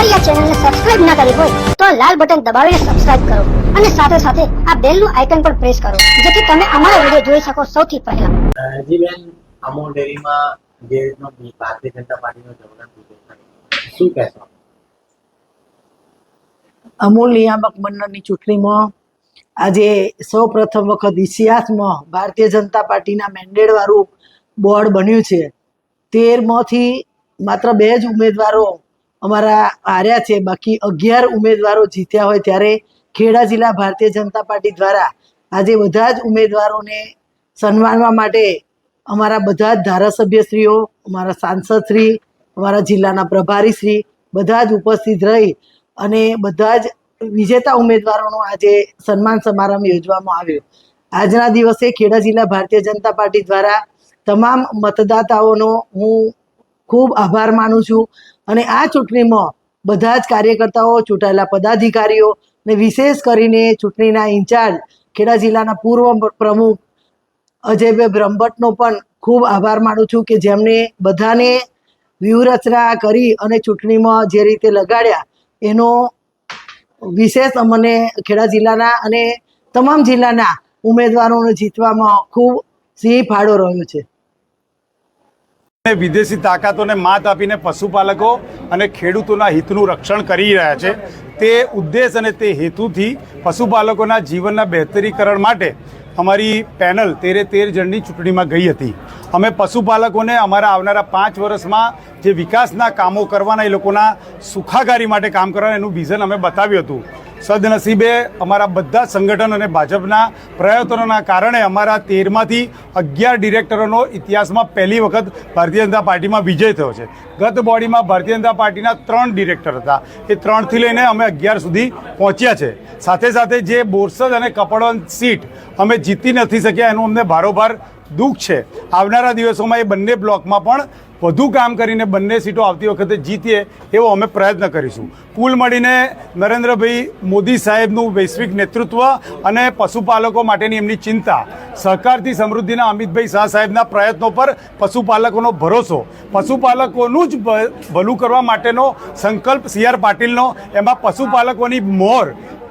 અમારી આ ચેનલને સબસ્ક્રાઇબ ના કરી હોય તો આ લાલ બટન દબાવીને સબસ્ક્રાઇબ કરો અને સાથે સાથે આ બેલનું આઇકન પણ પ્રેસ કરો જેથી તમે અમારા વીડિયો જોઈ શકો સૌથી પહેલા. જી બેન અમૂલ ડેરીમાં જે ભારતીય જનતા પાર્ટીનો જવલંત શું કહેશો? અમૂલ નિયામક મંડળની ચૂંટણીમાં આજે સૌ પ્રથમ વખત ઇતિહાસમાં ભારતીય જનતા પાર્ટીના મેન્ડેટ વાળું બોર્ડ બન્યું છે. તેરમાંથી માત્ર બે જ ઉમેદવારો અમારા હાર્યા છે. બાકી અગિયાર ઉમેદવારો જીત્યા હોય ત્યારે ખેડા જિલ્લા ભારતીય જનતા પાર્ટી દ્વારા આજે બધા જ ઉમેદવારોને સન્માનવા માટે અમારા બધા જ ધારાસભ્યશ્રીઓ, અમારા સાંસદશ્રી, અમારા જિલ્લાના પ્રભારીશ્રી બધા જ ઉપસ્થિત રહી અને બધા જ વિજેતા ઉમેદવારોનો આજે સન્માન સમારંભ યોજવામાં આવ્યો. આજના દિવસે ખેડા જિલ્લા ભારતીય જનતા પાર્ટી દ્વારા તમામ મતદાતાઓનો હું ખૂબ આભાર માનું છું. અને આ ચૂંટણીમાં બધા જ કાર્યકર્તાઓ, ચૂંટાયેલા પદાધિકારીઓ ને વિશેષ કરીને ચૂંટણીના ઇન્ચાર્જ, ખેડા જિલ્લાના પૂર્વ પ્રમુખ અજયભાઈ બ્રહ્મભટ્ટનો પણ ખૂબ આભાર માનું છું કે જેમણે બધાને વ્યૂહરચના કરી અને ચૂંટણીમાં જે રીતે લગાડ્યા, એનો વિશેષ અમને ખેડા જિલ્લાના અને તમામ જિલ્લાના ઉમેદવારોને જીતવામાં ખૂબ સિંહ ફાળો રહ્યો છે. વિદેશી તાકાતોને માત આપીને પશુપાલકો અને ખેડૂતોના હિતનું રક્ષણ કરી રહ્યા છે. તે ઉદ્દેશ અને તે હેતુથી પશુપાલકોના જીવનના બહેતરીકરણ માટે અમારી પેનલ તેરે તેર જણની ચૂંટણીમાં ગઈ હતી. અમે પશુપાલકોને અમારા આવનારા પાંચ વર્ષમાં જે વિકાસના કામો કરવાના એ લોકોના સુખાકારી માટે કામ કરવાના એનું વિઝન અમે બતાવ્યું હતું. સદનસીબે અમારા બધા સંગઠન અને ભાજપના પ્રયત્નોના કારણે અમારા તેરમાંથી અગિયાર ડિરેક્ટરોનો ઇતિહાસમાં પહેલી વખત ભારતીય જનતા પાર્ટીમાં વિજય થયો છે. ગત બોડીમાં ભારતીય જનતા પાર્ટીના ત્રણ ડિરેક્ટર હતા. એ ત્રણથી લઈને અમે અગિયાર સુધી પહોંચ્યા છે. સાથે સાથે જે બોરસદ અને કપડવન સીટ અમે જીતી નથી શક્યા એનું અમને ભારોભાર દુઃખ છે. આવનારા દિવસોમાં એ બંને બ્લોકમાં પણ વધુ કામ કરીને બંને સીટો આવતી વખતે જીતીએ એવો અમે પ્રયત્ન કરીશું. કુલ મળીને નરેન્દ્રભાઈ મોદી સાહેબનું વૈશ્વિક નેતૃત્વ અને પશુપાલકો માટેની એમની ચિંતા, સહકારથી સમૃદ્ધિના અમિતભાઈ શાહ સાહેબના પ્રયત્નો પર પશુપાલકોનો ભરોસો, પશુપાલકોનું જ ભલું કરવા માટેનો સંકલ્પ સી આર પાટીલનો, એમાં પશુપાલકોની મોર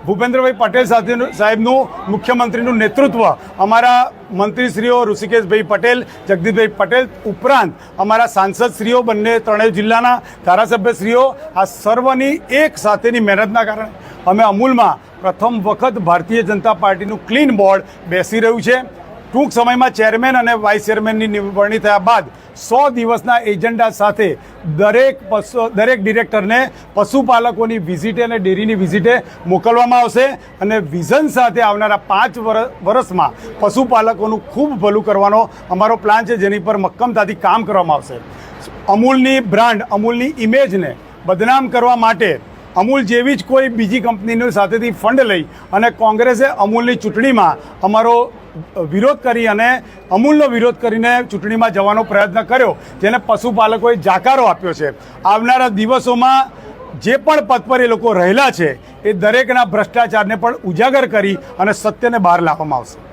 ભૂપેન્દ્રભાઈ પટેલ સાથેનું સાહેબનું મુખ્યમંત્રીનું નેતૃત્વ અમારા મંત્રીશ્રીઓ ઋષિકેશભાઈ પટેલ, જગદીશભાઈ પટેલ ઉપરાંત અમારા સાંસદશ્રીઓ, બંને ત્રણેય જિલ્લાના ધારાસભ્યશ્રીઓ, આ સર્વની એક સાથેની મહેનતના કારણે અમે અમૂલમાં પ્રથમ વખત ભારતીય જનતા પાર્ટીનું ક્લીન બોર્ડ બેસી રહ્યું છે. ટૂંક સમયમાં ચેરમેન અને વાઇસ ચેરમેનની નિવડણી થયા બાદ સો દિવસના એજન્ડા સાથે દરેક પશુ દરેક ડિરેક્ટરને પશુપાલકોની વિઝિટે અને ડેરીની વિઝિટે મોકલવામાં આવશે અને વિઝન સાથે આવનારા પાંચ વર- વર્ષમાં પશુપાલકોનું ખૂબ ભલું કરવાનો અમારો પ્લાન છે, જેની પર મક્કમતાથી કામ કરવામાં આવશે. અમૂલની બ્રાન્ડ, અમૂલની ઇમેજને બદનામ કરવા માટે અમૂલ જેવી જ કોઈ બીજી કંપનીની સાથેથી ફંડ લઈ અને કોંગ્રેસે અમૂલની ચૂંટણીમાં અમારો વિરોધ કરી અને અમૂલનો વિરોધ કરીને ચૂંટણીમાં જવાનો પ્રયત્ન કર્યો, જેને પશુપાલકોએ જાકારો આપ્યો છે. આવનારા દિવસોમાં જે પણ પદ પર એ લોકો રહેલા છે, એ દરેકના ભ્રષ્ટાચારને પણ ઉજાગર કરી અને સત્યને બહાર લાવવામાં આવશે.